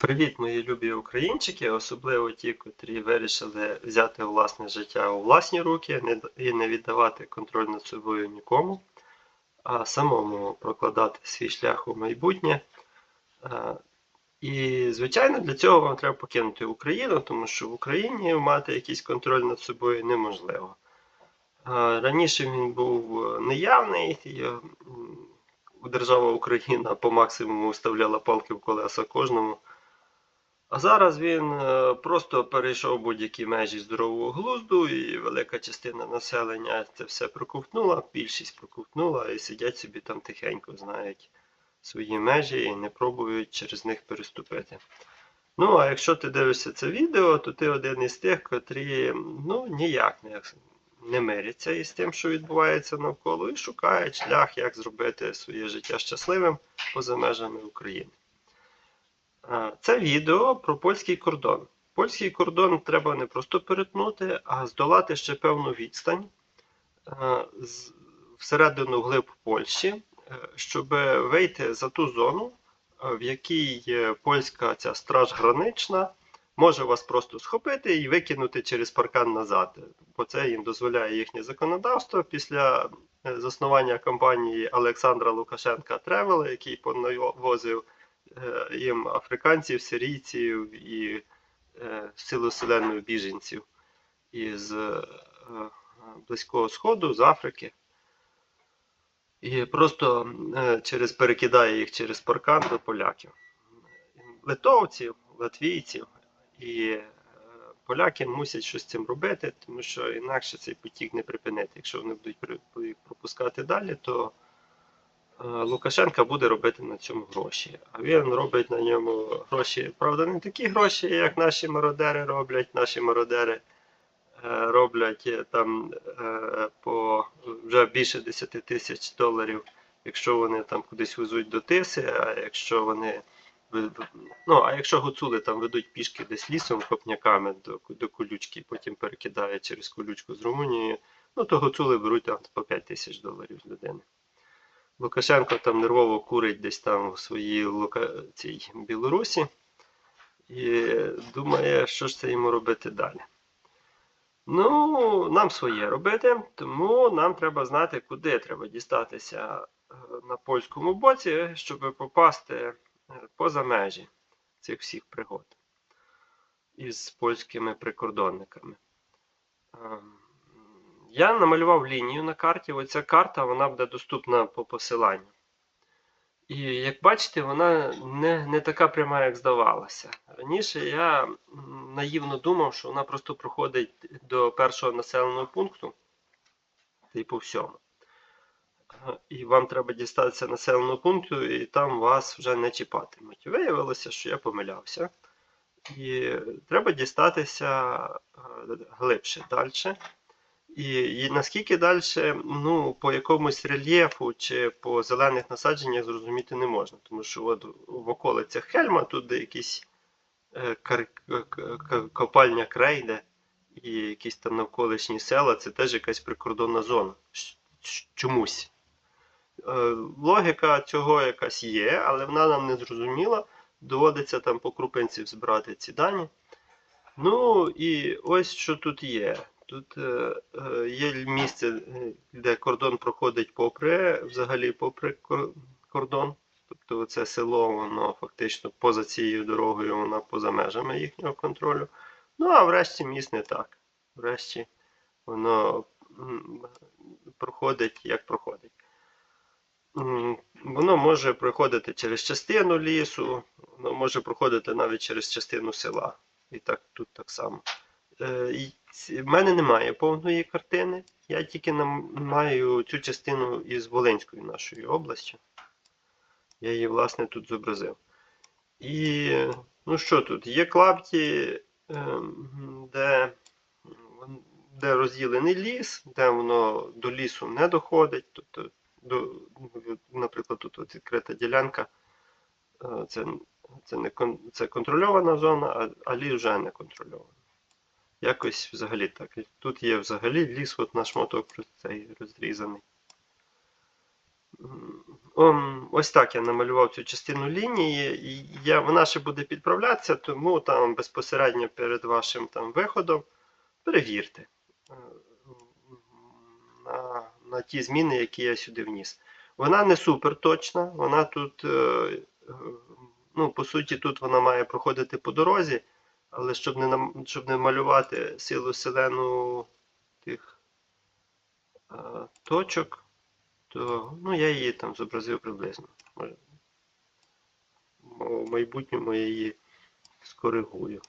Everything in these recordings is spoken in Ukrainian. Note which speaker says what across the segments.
Speaker 1: Привіт, мої любі українчики, особливо ті, котрі вирішили взяти власне життя у власні руки і не віддавати контроль над собою нікому, а самому прокладати свій шлях у майбутнє. Е, І, звичайно, для цього вам треба покинути Україну, тому що в Україні мати якийсь контроль над собою неможливо. Е, Раніше він був неявний, держава Україна по максимуму вставляла палки в колеса кожному. А зараз він е, просто перейшов будь-які межі здорового глузду, і велика частина населення це все проковтнула, більшість проковтнула і сидять собі там тихенько, знають свої межі і не пробують через них переступити. Ну, а якщо ти дивишся це відео, то ти один із тих, котрі ну, ніяк не, не миряться із тим, що відбувається навколо, і шукають шлях, як зробити своє життя щасливим поза межами України. Це відео про польський кордон. Польський кордон треба не просто перетнути, а здолати ще певну відстань е, всередину глиб Польщі, е, щоб вийти за ту зону, е, в якій польська ця страж гранична може вас просто схопити і викинути через паркан назад. Бо це їм дозволяє їхнє законодавство після заснування компанії Олександра Лукашенка Тревел, який понавозив їм африканців, сирійців і е, силу вселенної біженців із е, е, Близького Сходу, з Африки. І просто е, через перекидає їх через паркан до поляків. Литовців, латвійців і е, поляки мусять щось з цим робити, тому що інакше цей потік не припинити. Якщо вони будуть пропускати далі, то Е, Лукашенка буде робити на цьому гроші. А він робить на ньому гроші, правда, не такі гроші, як наші мародери роблять. Наші мародери е, роблять е, там е, по вже більше 10 тисяч доларів, якщо вони там кудись везуть до тиси, а якщо вони Ну, а якщо гуцули там ведуть пішки десь лісом копняками до, до колючки, потім перекидають через колючку з Румунії, ну то гуцули беруть там по 5 тисяч доларів з людини. Лукашенко там нервово курить десь там в своїй Лука... цій Білорусі і думає, що ж це йому робити далі. Ну, нам своє робити, тому нам треба знати, куди треба дістатися е, на польському боці, щоб попасти е, поза межі цих всіх пригод із польськими прикордонниками. Я намалював лінію на карті. Оця карта вона буде доступна по посиланню. І як бачите, вона не, не така пряма, як здавалося. Раніше я наївно думав, що вона просто проходить до першого населеного пункту, по всьому. І вам треба дістатися населеного пункту, і там вас вже не чіпатимуть. Виявилося, що я помилявся. І треба дістатися е, глибше далі. І, і наскільки далі, ну, по якомусь рельєфу чи по зелених насадженнях зрозуміти не можна. Тому що от в околицях Хельма тут якісь е, кар, копальня крейде і якісь там навколишні села, це теж якась прикордонна зона. Чомусь. Е, логіка цього якась є, але вона нам не зрозуміла. Доводиться там по крупинці збирати ці дані. Ну і ось що тут є. Тут е, е, є місце, е, де кордон проходить попри, взагалі попри кордон. Тобто це село, воно фактично поза цією дорогою, воно поза межами їхнього контролю. Ну а врешті міст не так. Врешті воно проходить як проходить. Воно може проходити через частину лісу, воно може проходити навіть через частину села. І так тут так само. Е, В мене немає повної картини. Я тільки маю цю частину із Волинської нашої області. Я її, власне, тут зобразив. І ну що тут? Є клапті, ем, де, де розділений ліс, де воно до лісу не доходить. Тобто, до, наприклад, тут відкрита ділянка. Е, Це, це, не це контрольована зона, а, а ліс вже не контрольований. Якось взагалі так. Тут є взагалі ліс, от наш моток цей розрізаний. Ось так я намалював цю частину лінії, і я, вона ще буде підправлятися, тому там безпосередньо перед вашим там виходом перевірте е, на, на ті зміни, які я сюди вніс. Вона не супер точна, вона тут, е, е, ну, по суті, тут вона має проходити по дорозі, але щоб не, нам- щоб не малювати силу селену тих е, точок, то ну, я її там зобразив приблизно. В майбутньому я її скоригую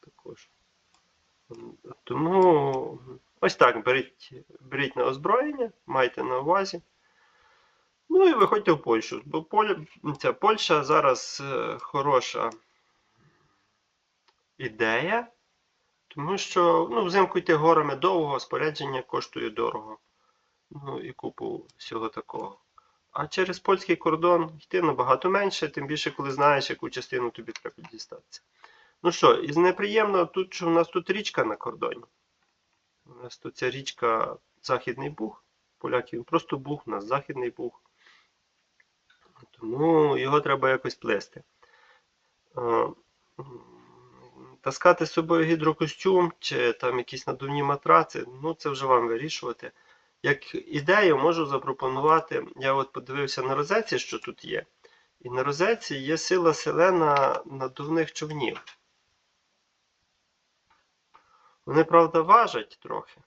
Speaker 1: також. Тому ось так, беріть, беріть на озброєння, майте на увазі. Ну і виходьте в Польщу. Бо Поль... ця Польща зараз е, хороша ідея, тому що ну, взимку йти горами довго, спорядження коштує дорого. Ну і купу всього такого. А через польський кордон йти набагато менше, тим більше, коли знаєш, яку частину тобі треба дістатися. Ну що, із неприємного тут, що у нас тут річка на кордоні. У нас тут ця річка Західний Буг. Поляків просто Буг, у нас Західний Буг. Тому його треба якось плести. Таскати з собою гідрокостюм чи там якісь надувні матраци, ну це вже вам вирішувати. Як ідею можу запропонувати, я от подивився на розетці, що тут є. І на розетці є сила селена надувних човнів. Вони, правда, важать трохи.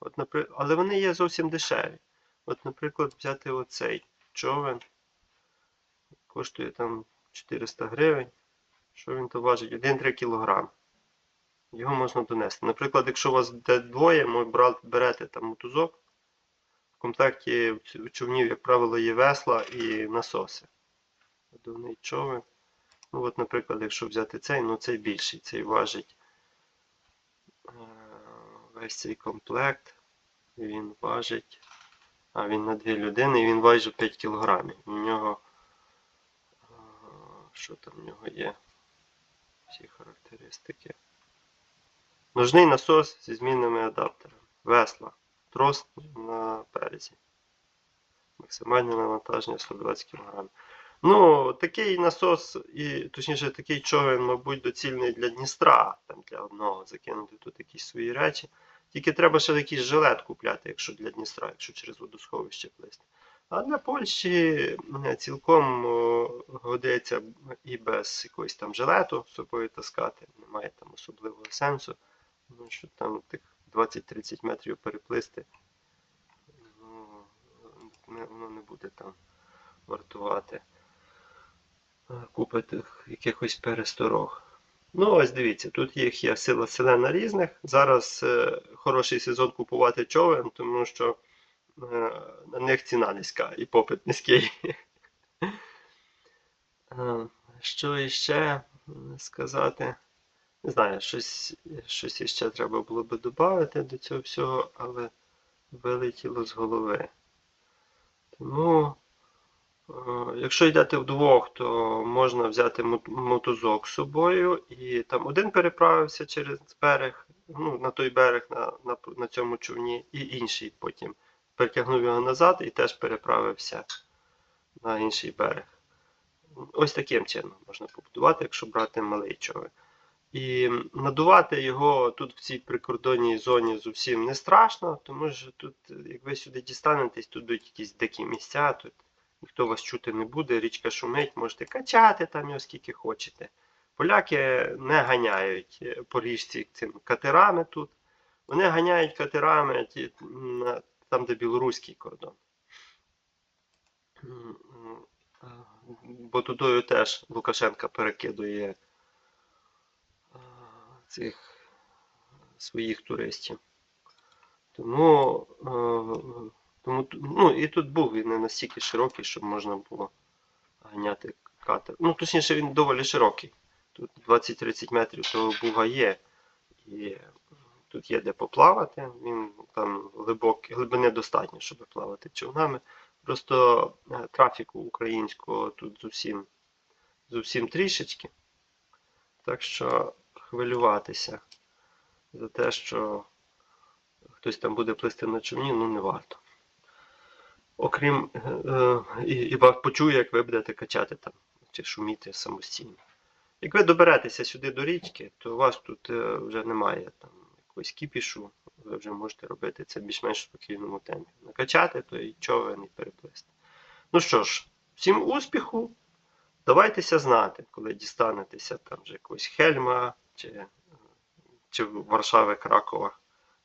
Speaker 1: От, Але вони є зовсім дешеві. От, наприклад, взяти оцей човен. Коштує там 400 гривень. Що він то важить? 1-3 кг. Його можна донести. Наприклад, якщо у вас буде двоє, ми берете там мотузок. В комплекті човнів, як правило, є весла і насоси. Надувний човен. Ну, от, наприклад, якщо взяти цей, ну цей більший, цей важить е, весь цей комплект. Він важить. А він на дві людини, і він важить 5 кг. У нього. е, Що там в нього є? Всі характеристики. Ножний насос зі змінними адаптерами. Весла. Трос на березі. Максимальне навантаження 120 кг. Ну, такий насос, і точніше, такий човен, мабуть, доцільний для Дністра, там для одного закинути тут якісь свої речі. Тільки треба ще якийсь жилет купляти, якщо для Дністра, якщо через водосховище плисти. А для Польщі цілком годиться і без якогось там жилету з собою таскати. Немає там особливого сенсу. Ну, що там тих 20-30 метрів переплисти, ну, воно не буде там вартувати е, купи тих якихось пересторог. Ну, ось дивіться, тут їх є сила селена різних. Зараз е, хороший сезон купувати човен, тому що на них ціна низька і попит низький. Е, Що іще сказати? Не знаю, щось, щось іще треба було би додати до цього всього, але вилетіло з голови. Тому, е, якщо йдете вдвох, то можна взяти мотузок з собою, і там один переправився через берег, ну, на той берег на, на, на цьому човні, і інший потім перетягнув його назад і теж переправився на інший берег. Ось таким чином можна побудувати, якщо брати малий човен. І надувати його тут в цій прикордонній зоні зовсім не страшно, тому що тут, як ви сюди дістанетесь, тут будуть якісь дикі місця, тут ніхто вас чути не буде, річка шумить, можете качати там його скільки хочете. Поляки не ганяють по річці цим катерами тут. Вони ганяють катерами там, де білоруський кордон. Бо тудою теж Лукашенка перекидує цих своїх туристів. Тому, тому ну, і тут був він не настільки широкий, щоб можна було ганяти катер. Ну, точніше, він доволі широкий. Тут 20-30 метрів того буга є. І тут є де поплавати. Він там глибокий, глибини достатньо, щоб плавати човнами. Просто е, трафіку українського тут зовсім, зовсім трішечки. Так що хвилюватися за те, що хтось там буде плисти на човні, ну не варто. окрім е, е, і, і почує, як ви будете качати там чи шуміти самостійно. Як ви доберетеся сюди до річки, то у вас тут вже немає там якогось кіпішу, ви вже можете робити це більш-менш спокійному темпі. Накачати, то і човен і переплисти. Ну що ж, всім успіху! Давайтеся знати, коли дістанетеся там вже якогось Хельма чи, чи Варшави, Кракова,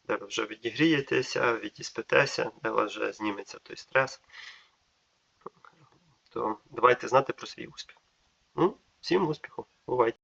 Speaker 1: де ви вже відігрієтеся, відіспитеся, де вас вже зніметься той стрес. То давайте знати про свій успіх. Ну, всім успіху! Бувайте!